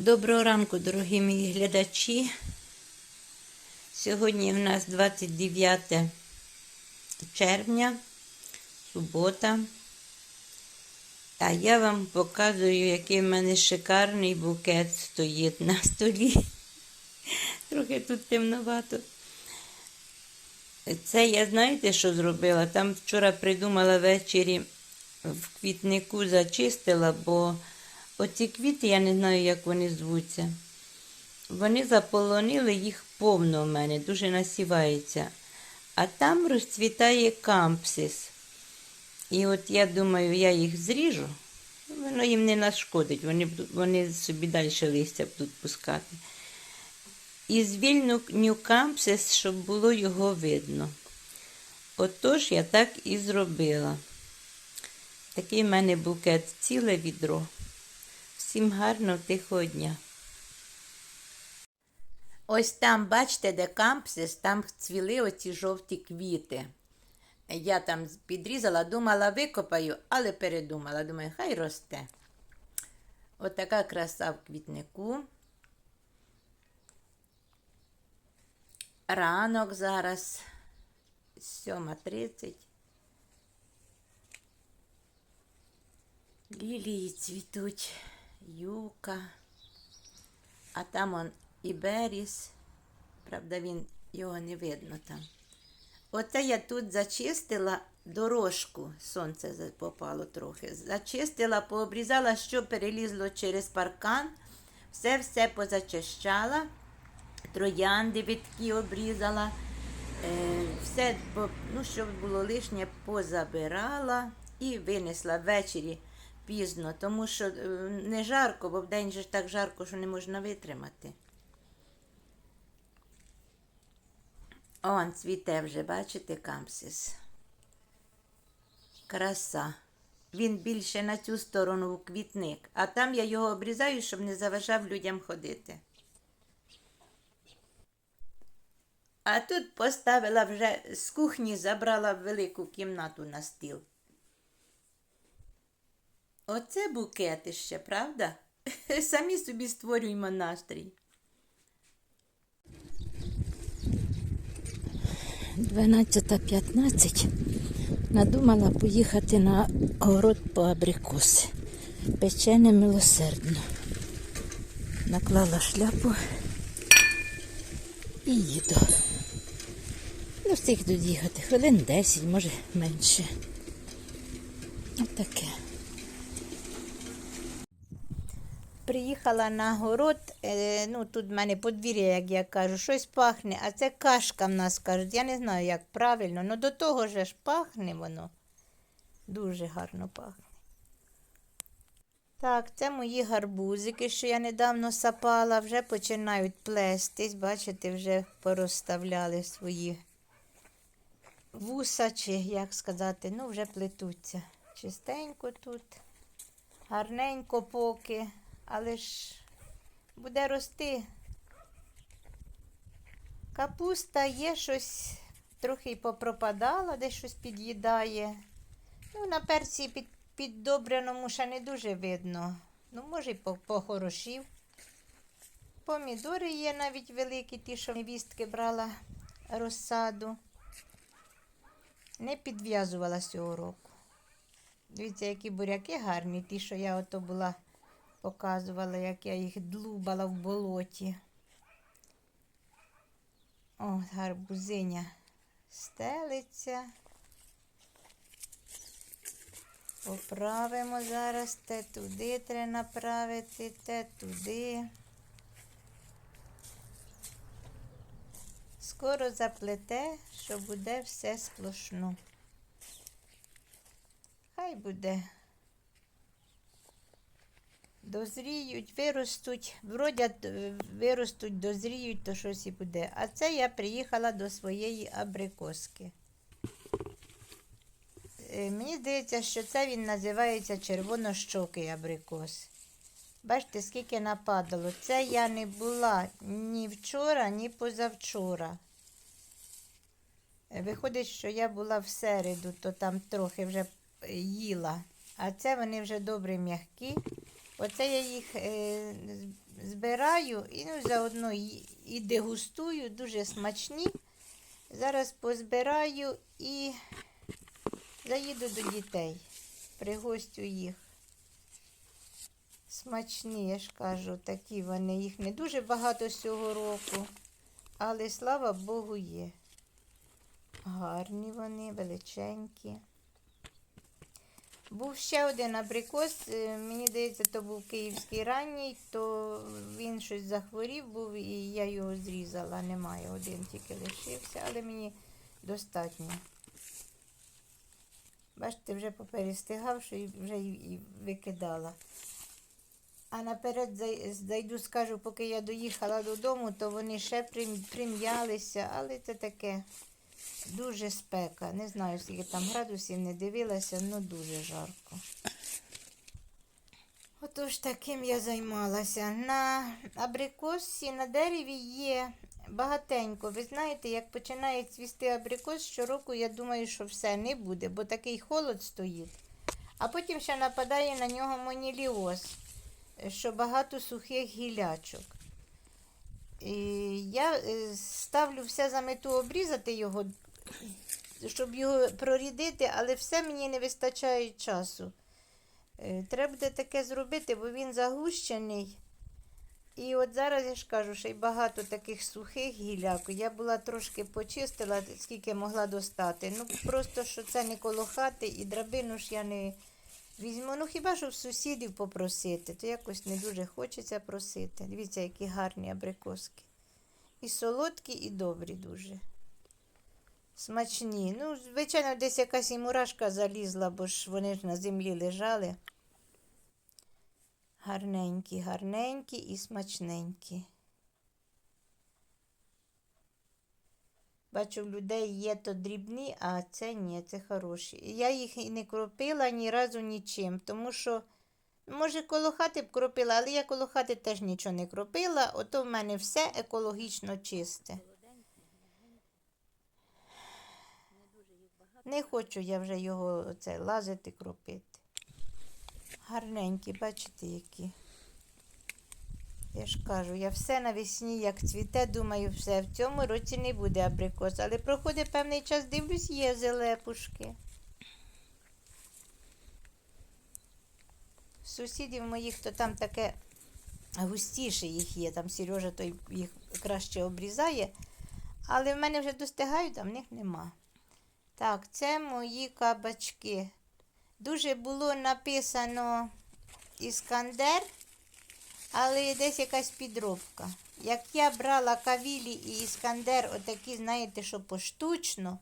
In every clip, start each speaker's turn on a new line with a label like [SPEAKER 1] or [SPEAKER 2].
[SPEAKER 1] Доброго ранку, дорогі мої глядачі. Сьогодні в нас 29 червня, субота. А я вам показую, який в мене шикарний букет стоїть на столі. Трохи тут темновато. Це я знаєте, що зробила? Там вчора придумала ввечері в квітнику зачистила, бо оці квіти, я не знаю, як вони звуться. Вони заполонили їх повно в мене, дуже насівається. А там розцвітає кампсис. І от я думаю, я їх зріжу, воно їм не нашкодить, вони, вони собі далі листя будуть пускати. І звільню кампсис, щоб було його видно. Отож я так і зробила. Такий в мене букет, ціле відро. Всім гарного тихого дня. Ось там, бачите, де кампсис, там цвіли оці жовті квіти. Я там підрізала, думала, викопаю, але передумала. Думаю, хай росте. Отака краса в квітнику. Ранок зараз 7.30. Лілії цвітуть, юка, а там он і беріс. Правда, він його не видно там. Оце я тут зачистила дорожку, сонце попало трохи. Зачистила, пообрізала, що перелізло через паркан. Все-все позачищала. Троянди витки обрізала. Е, все, ну, щоб було лишнє, позабирала і винесла ввечері пізно, тому що е, не жарко, бо вдень же так жарко, що не можна витримати. Он цвіте вже, бачите, камсис. Краса. Він більше на цю сторону в квітник, а там я його обрізаю, щоб не заважав людям ходити. А тут поставила вже з кухні, забрала велику кімнату на стіл. Оце букети ще, правда? Самі собі створюємо настрій. 12.15 надумала поїхати на город по абрикоси. Печене милосердно. Наклала шляпу і їду. Ну, встиг тут їхати. Хвилин 10, може менше. Отаке. Приїхала на город, е, ну тут в мене подвір'я, як я кажу, щось пахне, а це кашка в нас кажуть. Я не знаю, як правильно, але до того же ж пахне воно. Дуже гарно пахне. Так, це мої гарбузики, що я недавно сапала, вже починають плестись. Бачите, вже порозставляли свої вуса, чи як сказати, ну вже плетуться. Чистенько тут, гарненько поки, але ж буде рости. Капуста є щось трохи попропадала, десь щось під'їдає. Ну, на перці під, піддобреному ще не дуже видно. Ну, може, й по- похорошів. Помідори є навіть великі, ті, що невістки брала розсаду. Не підв'язувала цього року. Дивіться, які буряки гарні, ті, що я ото була показувала, як я їх длубала в болоті. О, гарбузиня стелиться. Поправимо зараз те туди треба направити, те туди. Скоро заплете, що буде все сплошну. Хай буде. Дозріють, виростуть, вродять, е, виростуть, дозріють, то щось і буде. А це я приїхала до своєї абрикоски. Е, Мені здається, що це він називається червонощокий абрикос. Бачите, скільки нападало. Це я не була ні вчора, ні позавчора. Е, Виходить, що я була в середу, то там трохи вже їла. А це вони вже добре м'які. Оце я їх е, збираю і ну, заодно і, дегустую, дуже смачні. Зараз позбираю і заїду до дітей, пригостю їх. Смачні, я ж кажу, такі вони. Їх не дуже багато цього року, але слава Богу є. Гарні вони, величенькі. Був ще один абрикос, е, мені здається, то був київський ранній, то він щось захворів був і я його зрізала. Немає, один тільки лишився, але мені достатньо. Бачите, вже поперестигав, що вже і, викидала. А наперед зайду, скажу, поки я доїхала додому, то вони ще прим- прим'ялися, але це таке дуже спека. Не знаю, скільки там градусів, не дивилася, але дуже жарко. Отож таким я займалася. На абрикосі на дереві є багатенько. Ви знаєте, як починає цвісти абрикос, щороку я думаю, що все не буде, бо такий холод стоїть. А потім ще нападає на нього моніліоз, що багато сухих гілячок. Я е, ставлю все за мету обрізати його, щоб його прорідити, але все мені не вистачає часу. Е, Треба буде таке зробити, бо він загущений. І от зараз я ж кажу, що й багато таких сухих гіляк. Я була трошки почистила, скільки могла достати. Ну просто що це не коло хати і драбину ж я не візьму. Ну хіба що в сусідів попросити, то якось не дуже хочеться просити. Дивіться, які гарні абрикоски. І солодкі, і добрі дуже. Смачні. Ну, звичайно, десь якась і мурашка залізла, бо ж вони ж на землі лежали. Гарненькі, гарненькі і смачненькі. Бачу, в людей є то дрібні, а це ні, це хороші. Я їх і не кропила ні разу нічим, тому що, може, коло хати б кропила, але я коло хати теж нічого не кропила, ото в мене все екологічно чисте. Не хочу я вже його оце, лазити, кропити. Гарненькі, бачите, які. Я ж кажу, я все навесні, як цвіте, думаю, все, в цьому році не буде абрикос. Але проходить певний час, дивлюсь, є зелепушки. Сусідів моїх, то там таке густіше їх є, там Сережа той їх краще обрізає. Але в мене вже достигають, а в них нема. Так, це мої кабачки. Дуже було написано Іскандер, але десь якась підробка. Як я брала кавілі і іскандер, отакі, знаєте, що поштучно,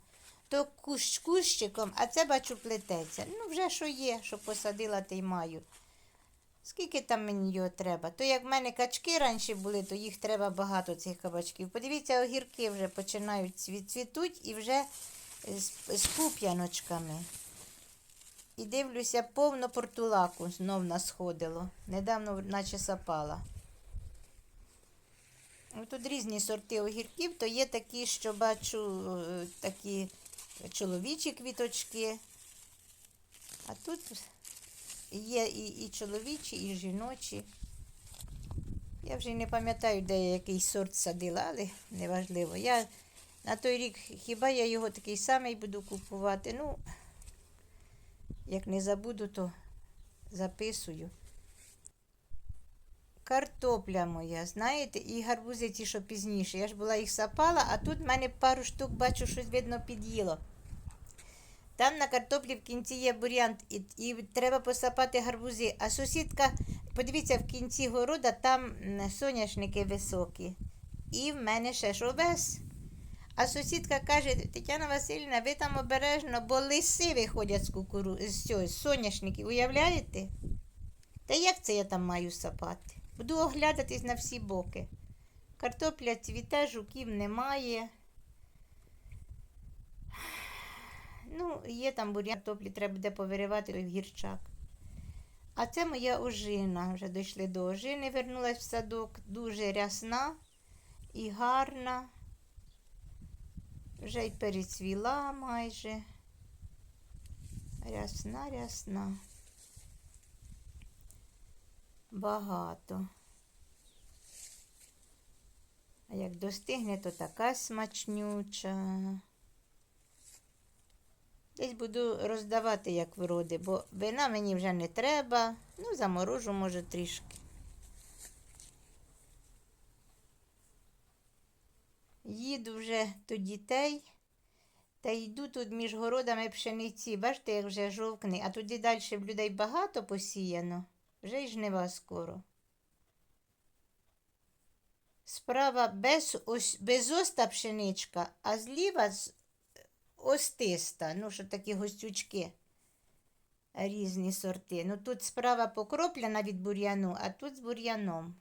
[SPEAKER 1] то кущ кущиком, а це бачу плететься. Ну, вже що є, що посадила, те й маю. Скільки там мені його треба? То як в мене качки раніше були, то їх треба багато цих кабачків. Подивіться, огірки вже починають цвітуть і вже з, з пуп'яночками. І дивлюся, повно портулаку знов насходило. Недавно наче сапала. Ну, Тут різні сорти огірків, то є такі, що бачу, е, такі чоловічі квіточки. А тут є і, і чоловічі, і жіночі. Я вже не пам'ятаю, де я який сорт садила, але неважливо. Я на той рік хіба я його такий самий буду купувати. Ну, як не забуду, то записую. Картопля моя, знаєте, і гарбузи ті, що пізніше. Я ж була їх сапала, а тут в мене пару штук, бачу, щось видно під'їло. Там на картоплі в кінці є бур'ян, і, і треба посапати гарбузи. А сусідка, подивіться, в кінці города там соняшники високі. І в мене ще ж овес. А сусідка каже, Тетяна Васильівна, ви там обережно, бо лиси виходять з кукуру, з цього, з уявляєте? Та як це я там маю сапати? Буду оглядатись на всі боки. Картопля цвіте, жуків немає. Ну, є там бурян картоплі, треба буде повиривати той гірчак. А це моя ожина. Вже дійшли до ожини, вернулась в садок. Дуже рясна і гарна. Вже й перецвіла майже. Рясна, рясна. Багато. А як достигне, то така смачнюча. Десь буду роздавати, як вроди, бо вина мені вже не треба. Ну, заморожу, може, трішки. Їду вже до дітей. Та йду тут між городами пшениці. Бачите, як вже жовкне, а туди далі в людей багато посіяно. Вже й жнива скоро. Справа без, ось, безоста пшеничка, а зліва з- остиста. Ну, що такі гостючки. Різні сорти. Ну тут справа покроплена від бур'яну, а тут з бур'яном.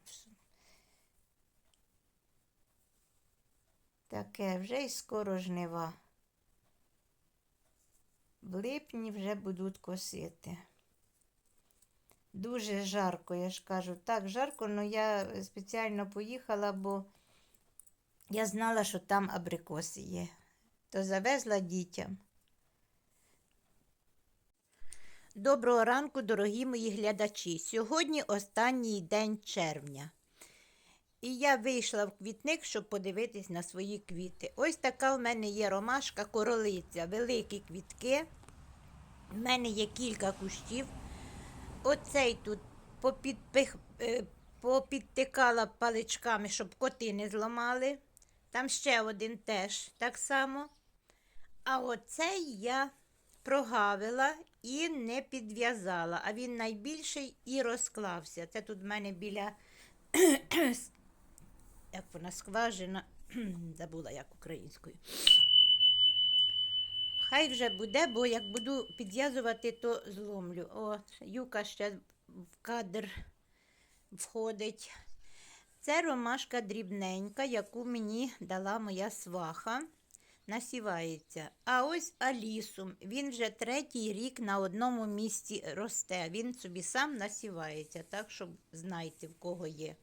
[SPEAKER 1] Таке вже й скоро жнива. В липні вже будуть косити. Дуже жарко, я ж кажу. Так, жарко, але я спеціально поїхала, бо я знала, що там абрикоси є. То завезла дітям. Доброго ранку, дорогі мої глядачі. Сьогодні останній день червня. І я вийшла в квітник, щоб подивитись на свої квіти. Ось така в мене є ромашка королиця, великі квітки. У мене є кілька кущів. Оцей тут попідпих, е, попідтикала паличками, щоб коти не зламали. Там ще один теж так само. А оцей я прогавила і не підв'язала, а він найбільший і розклався. Це тут в мене біля як вона скважина, забула як українською. Хай вже буде, бо як буду підв'язувати, то зломлю. О, юка ще в кадр входить. Це ромашка дрібненька, яку мені дала моя сваха. Насівається. А ось алісум. Він вже третій рік на одному місці росте. Він собі сам насівається, так щоб знайте, в кого є.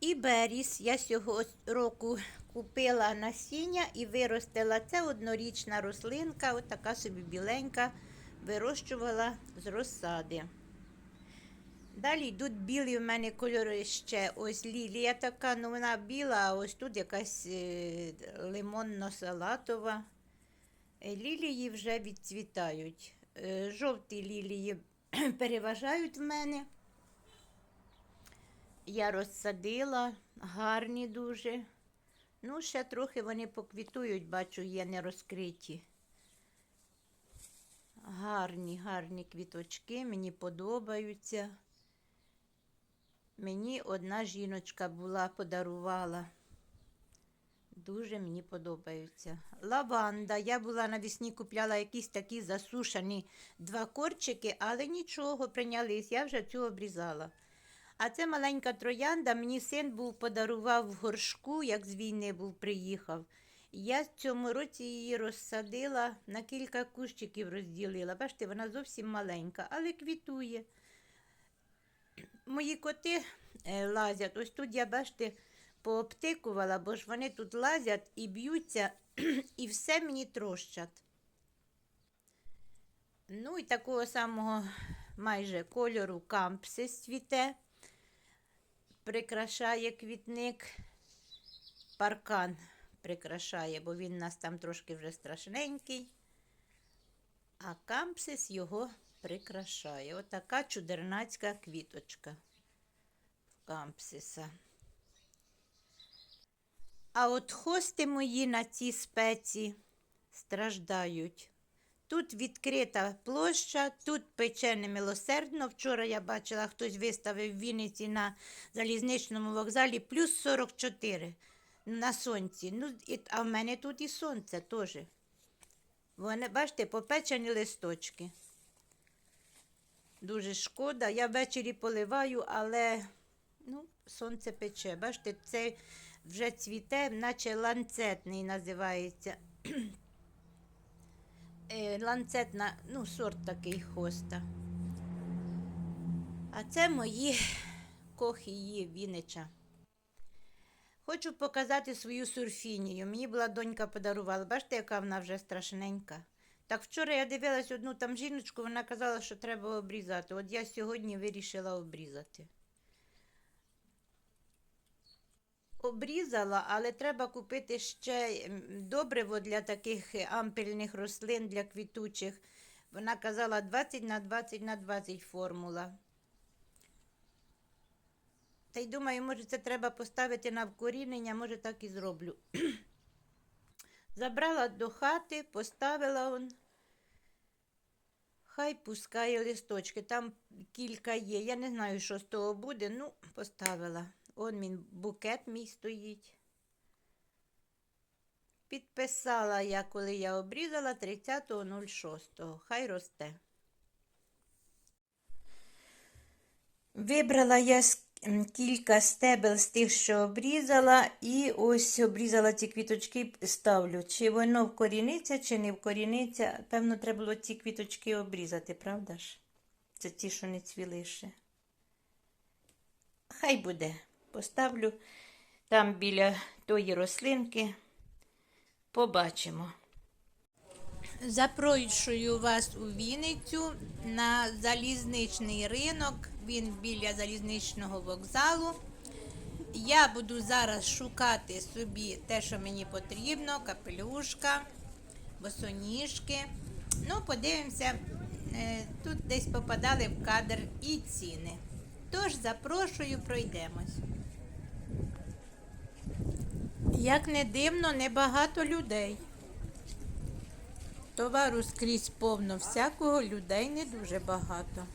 [SPEAKER 1] І беріс я цього року купила насіння і виростила. Це однорічна рослинка, така собі біленька, вирощувала з розсади. Далі йдуть білі в мене кольори ще. Ось лілія така, ну вона біла, а ось тут якась е, лимонно-салатова. Е, Лілії вже відцвітають. Е, Жовті лілії переважають в мене. Я розсадила, гарні дуже. Ну, ще трохи вони поквітують, бачу, є не розкриті. Гарні, гарні квіточки, мені подобаються. Мені одна жіночка була, подарувала. Дуже мені подобаються. Лаванда. Я була навесні купляла якісь такі засушені два корчики, але нічого прийнялись. Я вже цю обрізала. А це маленька троянда. Мені син був подарував в горшку, як з війни був приїхав. Я в цьому році її розсадила, на кілька кущиків розділила. Бачите, вона зовсім маленька, але квітує. Мої коти е, лазять. Ось тут я, бачите, пообтикувала, бо ж вони тут лазять і б'ються, і все мені трощать. Ну і такого самого майже кольору кампсис цвіте, прикрашає квітник, паркан прикрашає, бо він нас там трошки вже страшненький. А кампсис його прикрашає. Отака чудернацька квіточка кампсиса. А от хости мої на цій спеці страждають. Тут відкрита площа, тут пече немилосердно. Вчора я бачила, хтось виставив в Вінниці на залізничному вокзалі плюс 44 на сонці. Ну, а в мене тут і сонце теж. Вони, бачите, попечені листочки. Дуже шкода. Я ввечері поливаю, але ну, сонце пече. Бачите, це вже цвіте, наче ланцетний називається. Е, Ланцетна, ну, сорт такий хоста. А це мої кохії Віннича. Хочу показати свою сурфінію. Мені була донька подарувала. Бачите, яка вона вже страшненька. Так вчора я дивилась одну там жіночку, вона казала, що треба обрізати. От я сьогодні вирішила обрізати. Обрізала, але треба купити ще добриво для таких ампельних рослин, для квітучих. Вона казала 20 на 20 на 20 формула. Та й думаю, може, це треба поставити на вкорінення, може так і зроблю. Забрала до хати, поставила он. Хай пускає листочки. Там кілька є. Я не знаю, що з того буде. Ну, поставила. Он він букет мій стоїть. Підписала я, коли я обрізала 30.06. Хай росте. Вибрала я кілька стебел з тих, що обрізала, і ось обрізала ці квіточки, ставлю. Чи воно вкоріниться, чи не вкоріниться. Певно, треба було ці квіточки обрізати, правда ж? Це ті, що не цвіли ще. Хай буде. Поставлю там біля тої рослинки. Побачимо. Запрошую вас у Вінницю на залізничний ринок. Він біля залізничного вокзалу. Я буду зараз шукати собі те, що мені потрібно: капелюшка, босоніжки. Ну, подивимося, е, тут десь попадали в кадр і ціни. Тож запрошую, пройдемось. Як не дивно, небагато людей. Товару скрізь повно всякого, людей не дуже багато.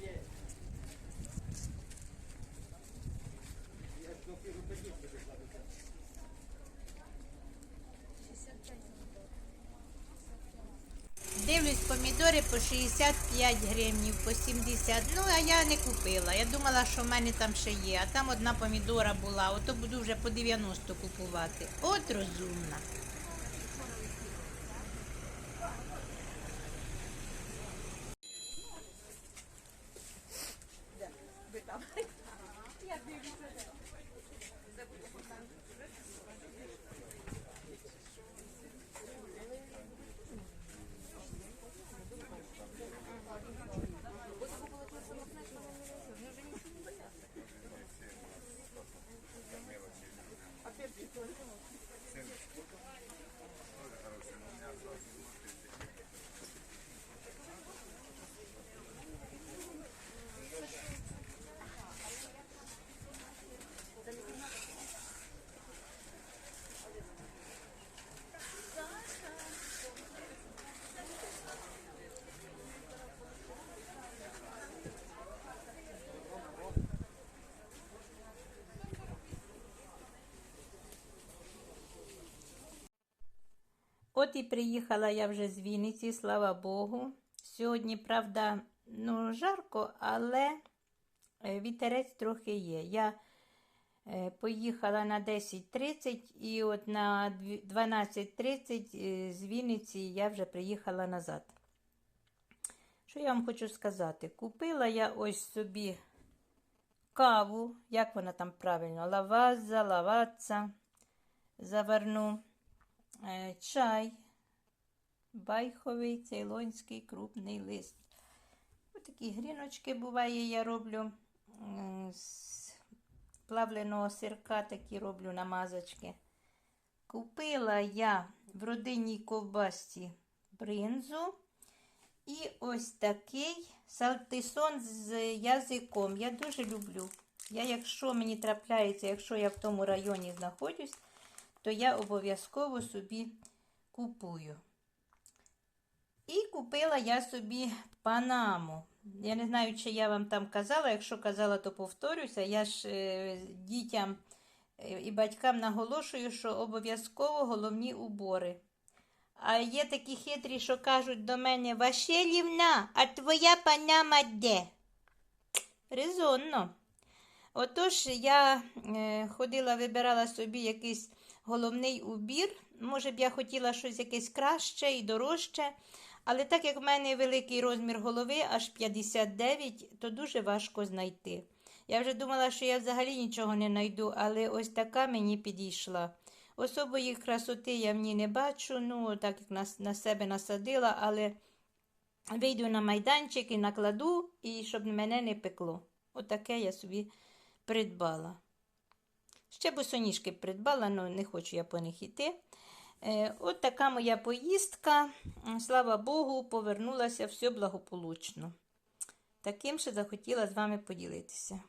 [SPEAKER 1] Дивлюсь, помідори по 65 гривнів, по 70. Ну, а я не купила. Я думала, що в мене там ще є. А там одна помідора була, ото буду вже по 90 купувати. От розумна. От і приїхала я вже з Вінниці, слава Богу. Сьогодні, правда, ну, жарко, але е, вітерець трохи є. Я е, поїхала на 10.30 і от на 12.30 е, з Вінниці я вже приїхала назад. Що я вам хочу сказати? Купила я ось собі каву, як вона там правильно, лаваза, лаваца, заварну. Е, чай, байховий, цейлонський крупний лист. Такі гріночки буває, я роблю з плавленого сирка, такі роблю намазочки. Купила я в родинній ковбасці бринзу і ось такий салтисон з язиком. Я дуже люблю. Я, якщо мені трапляється, якщо я в тому районі знаходжусь, то я обов'язково собі купую. І купила я собі панаму. Я не знаю, чи я вам там казала. Якщо казала, то повторюся. Я ж е, дітям е, і батькам наголошую, що обов'язково головні убори. А є такі хитрі, що кажуть до мене, Василівна, а твоя панама де? Резонно. Отож, я е, ходила, вибирала собі якийсь головний убір. Може б я хотіла щось якесь краще і дорожче. Але так як в мене великий розмір голови, аж 59, то дуже важко знайти. Я вже думала, що я взагалі нічого не знайду, але ось така мені підійшла. Особої красоти я в ній не бачу, ну, так як на, на себе насадила, але вийду на майданчик і накладу, і щоб мене не пекло. Отаке я собі придбала. Ще босоніжки придбала, але не хочу я по них йти. Е, От така моя поїздка. Слава Богу, повернулася все благополучно. Таким ще захотіла з вами поділитися.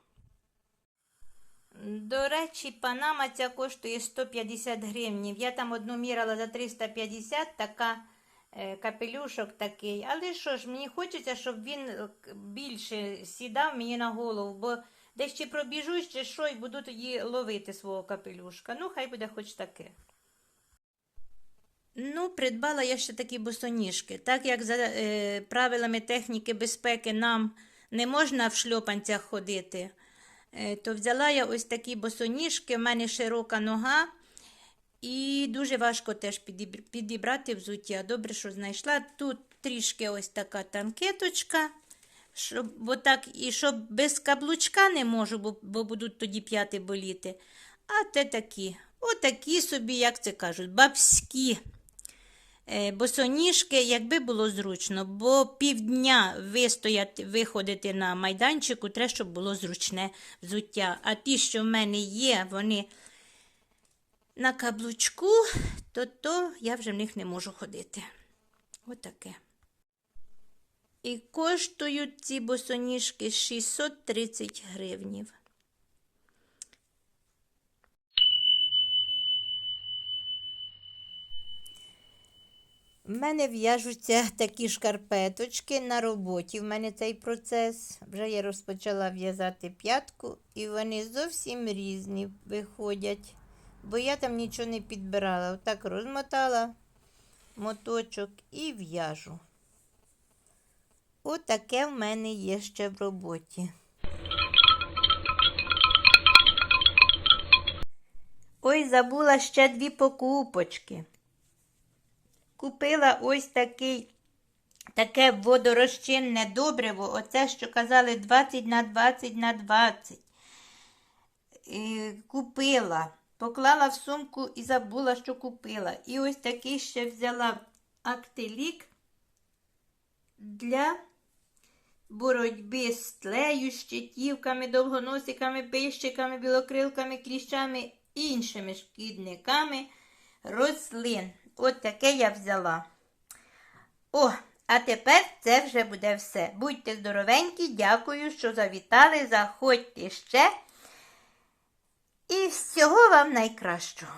[SPEAKER 1] До речі, панама ця коштує 150 гривнів. Я там одну міряла за 350, така е, капелюшок такий. Але що ж, мені хочеться, щоб він е, більше сідав мені на голову, бо десь чи пробіжусь, чи що, і буду тоді ловити свого капелюшка. Ну, хай буде хоч таке. Ну, придбала я ще такі босоніжки. Так як за е, правилами техніки безпеки нам не можна в шльопанцях ходити, е, то взяла я ось такі босоніжки, в мене широка нога, і дуже важко теж підібр- підібрати взуття. Добре, що знайшла. Тут трішки ось така танкеточка, щоб, бо так, і щоб без каблучка не можу, бо, бо будуть тоді п'яти боліти. А те такі, отакі собі, як це кажуть, бабські е, босоніжки, якби було зручно, бо півдня вистояти, виходити на майданчику, треба, щоб було зручне взуття. А ті, що в мене є, вони на каблучку, то то я вже в них не можу ходити. Отаке. І коштують ці босоніжки 630 гривнів. В мене в'яжуться такі шкарпеточки на роботі. В мене цей процес. Вже я розпочала в'язати п'ятку, і вони зовсім різні виходять. Бо я там нічого не підбирала. Отак розмотала моточок і в'яжу. Отаке в мене є ще в роботі. Ой, забула ще дві покупочки. Купила ось такий, таке водорозчинне добриво, оце, що казали 20 на 20 на 20. І купила, поклала в сумку і забула, що купила. І ось такий ще взяла актилік для боротьби з тлею, щитівками, довгоносиками, пищиками, білокрилками, кліщами і іншими шкідниками рослин. От таке я взяла. О, а тепер це вже буде все. Будьте здоровенькі, дякую, що завітали. Заходьте ще. І всього вам найкращого.